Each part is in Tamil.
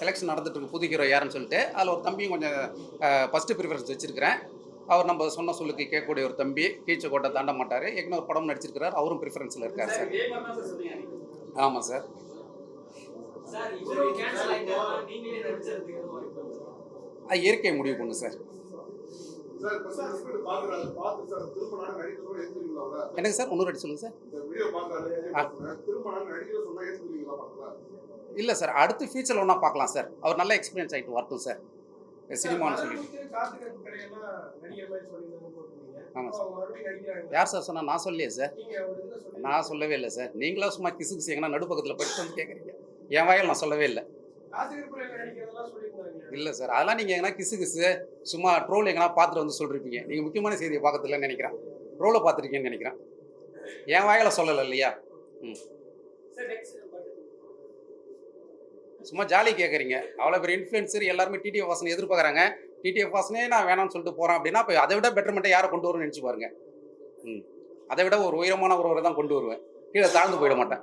செலெக்ஷன் நடந்துட்டு புது ஹீரோ யாருன்னு சொல்லிட்டு அதில் ஒரு தம்பியும் கொஞ்சம் ஃபஸ்ட்டு ப்ரிஃபரன்ஸ் வச்சிருக்கிறேன். அவர் நம்ம சொன்ன சொல்லுக்கு கேட்கக்கூடிய ஒரு தம்பி கீச்ச கோட்டை தாண்ட மாட்டார். ஏற்கனவே ஒரு படம் நடிச்சிருக்கிறார். அவரும் ப்ரிஃபரன்ஸில் இருக்கார் சார். ஆமாம் சார் இயற்கை முடிவு பண்ணும் சார். எனக்கு சார் ஒன்று ரெடி சொல்லுங்கள் சார்? இல்லை சார் அடுத்து ஃபியூச்சரில் ஒன்றா பார்க்கலாம் சார். அவர் நல்ல எக்ஸ்பீரியன்ஸ் ஆகிட்டு வரட்டும் சார். சினிமான்னு சொல்லி காத்துக்கிறது கிடையாதுன்னா நடிகர் மாதிரி சொல்லியிருந்தாங்க போட்டுருந்தீங்க. ஆமாம் நடிக்கிறாங்க. யார் சார் சொன்னா நான் சொல்லலையே சார். நான் சொல்லவே இல்லை சார். நீங்களா சும்மா கிசு கிசு எங்கன்னா நடுப்பக்கத்தில் படிச்சு வந்து கேட்குறீங்க என் வாயில் நான் சொல்லவே இல்லை. இல்லை சார். அதெல்லாம் நீங்கள் எங்கன்னா கிசு கிசு சும்மா ட்ரோல் எங்கன்னா பார்த்துட்டு வந்து சொல்லிருப்பீங்க நீங்கள் முக்கியமான செய்தியை பார்க்கறதில்லன்னு நினைக்கிறேன். ட்ரோலை பார்த்துருக்கீங்கன்னு நினைக்கிறேன். என் வாயில் சொல்லலை இல்லையா? சார் நெக்ஸ்ட் சும்மா ஜாலி கேட்குறீங்க அவ்வளோ பெரிய இன்ஃப்ளூயன்சர் எல்லாருமே டிடிஎஃப் வாசனை எதிர்பார்க்குறாங்க டிடிஎஃப் வாசனே நான் வேணாம்னு சொல்லிட்டு போகிறேன் அப்படின்னா இப்போ அதை விட பெட்டர்மெண்ட்டை யாரை கொண்டு வரும்னு நினச்சி பாருங்க. ம். அதை விட ஒரு உயரமான ஒருவரை தான் கொண்டு வருவேன். கீழே தாழ்ந்து போயிட மாட்டேன்?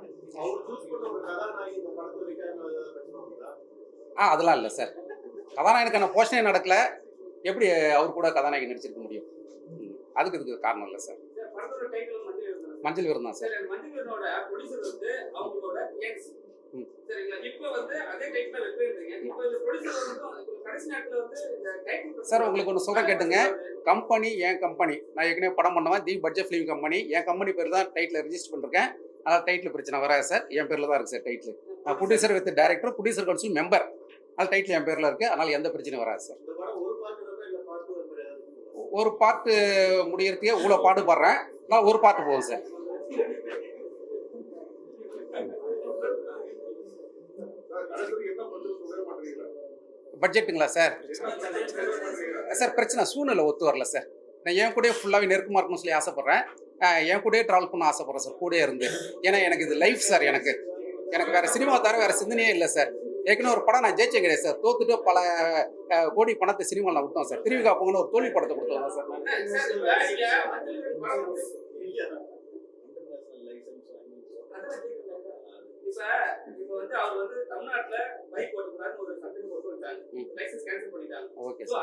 ஆ அதெல்லாம் இல்லை சார். கதாநாயகனுக்கான போஷனே நடக்கல. எப்படி அவர் கூட கதாநாயகன் நடிச்சிருக்க முடியும்? அதுக்கு இதுக்கு காரணம் இல்லை சார். மஞ்சள் விருந்தம் தான் சார். சார். உங்களுக்கு ஒண்ணு சொல்றேன் கேட்டுங்க. கம்பெனி என் கம்பெனி. நான் ஏற்கனவே படம் பண்ணுவேன் தி பட்ஜெட் ஃபிலிம் கம்பெனி. என் கம்பெனி பேர் தான் டைட்டில் ரெஜிஸ்டர் பண்ணிருக்கேன். அதாவது டைட்டில் பிரச்சனை வராது சார். என் பேரில் தான் இருக்குது சார் டைட்டில் நான் producer with director producer council member அது டைட்டில் என் பேரில் இருக்குது அதனால் எந்த பிரச்சனையும் வராது சார் ஒரு பாட்டு முடியறதுக்கே இவ்வளோ பாடுபடுறேன் நான் ஒரு பாட்டு போதும் சார் பட்ஜெட்டுங்களா சார் சார் பிரச்சனை சூழ்நிலை ஒத்து வரல சார் நான் என் கூடயே ஃபுல்லாகவே நெருக்கமாக இருக்கணும்னு சொல்லி ஆசைப்பட்றேன். என் கூடயே ட்ராவல் பண்ண ஆசைப்பட்றேன் சார் கூடயே இருந்து. ஏன்னா எனக்கு இது லைஃப் சார் எனக்கு. எனக்கு வேற சினிமா தவிர வேற சிந்தனையே இல்லை சார் ஏற்கனவே ஒரு படம் நான் ஜெயிச்சே கிடையாது சார். தோத்துட்டு பல கோடி பணத்தை சினிமாவில் நான் விட்டோம் சார். திருவிழா போங்கன்னு ஒரு தோல்வி படத்தை கொடுத்தோம் சார்.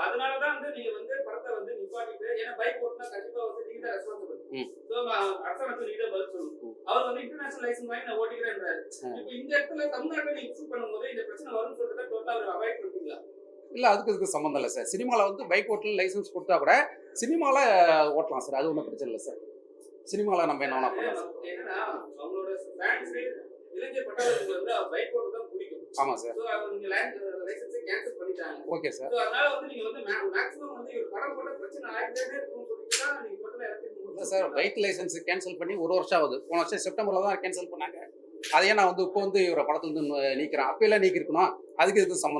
அதனாலதான் வந்து நீங்க வந்து படத்தை வந்து நிப்பாட்டிட்டு ஏன்னா பைக் ஓட்டினா கண்டிப்பா வந்து நீங்க தான் ரெஸ்பான்சிபிள். சோ அரசாங்கத்துக்கு நீங்க தான் பதில் சொல்லணும் அவர் இன்டர்நேஷனல் லைசன்ஸ் வாங்கி நான் ஓட்டிக்கிறேன்றாரு. இப்போ இந்த இடத்துல தமிழ்நாட்டுல நீங்க இஷ்யூ பண்ணும்போது இந்த பிரச்சனை வரும்னு சொல்லிட்டு டோட்டலா அவர் அவாய்ட் பண்ணிட்டீங்களா? இல்லை அதுக்கு இதுக்கு சம்மந்தம் இல்லை சார் சினிமாவில் வந்து பைக் ஓட்டல் லைசன்ஸ் கொடுத்தா கூட சினிமாவில் ஓட்டலாம் சார் அது ஒன்றும் பிரச்சனை இல்லை சார் சினிமாவில் நம்ம என்ன பண்ணலாம் அவங்களோட ஃபேன்ஸ் இளைஞர் பட்டாளத்துக்கு வந்து அவர் பைக் ஓட்ட தான் பிடிக்கும். ஆமாம் சார் லைசன்ஸை கேன்சல் பண்ணிட்டாங்க. ஓகே சார் அதனால வந்து நீங்க வந்து மேக்ஸிமம் வந்து இவர் படம் போட்ட பிரச்சனை ஆகிட்டே இருக்கும்னு சொல்லிட்டு தான் நீங்க படத்துல இறக்கி இல்லை சார் பைக் லைசன்ஸ் கேன்சல் பண்ணி ஒரு வருஷம் ஆகுது. போன வருஷம் செப்டம்பரில் தான் கேன்சல் பண்ணாங்க. அதையே நான் வந்து இப்போ வந்து இவரை படத்துலேருந்து நீக்கிறேன். அப்போயெல்லாம் நீக்கிருக்கணும் அதுக்கு இதுக்கு சம்மந்தம்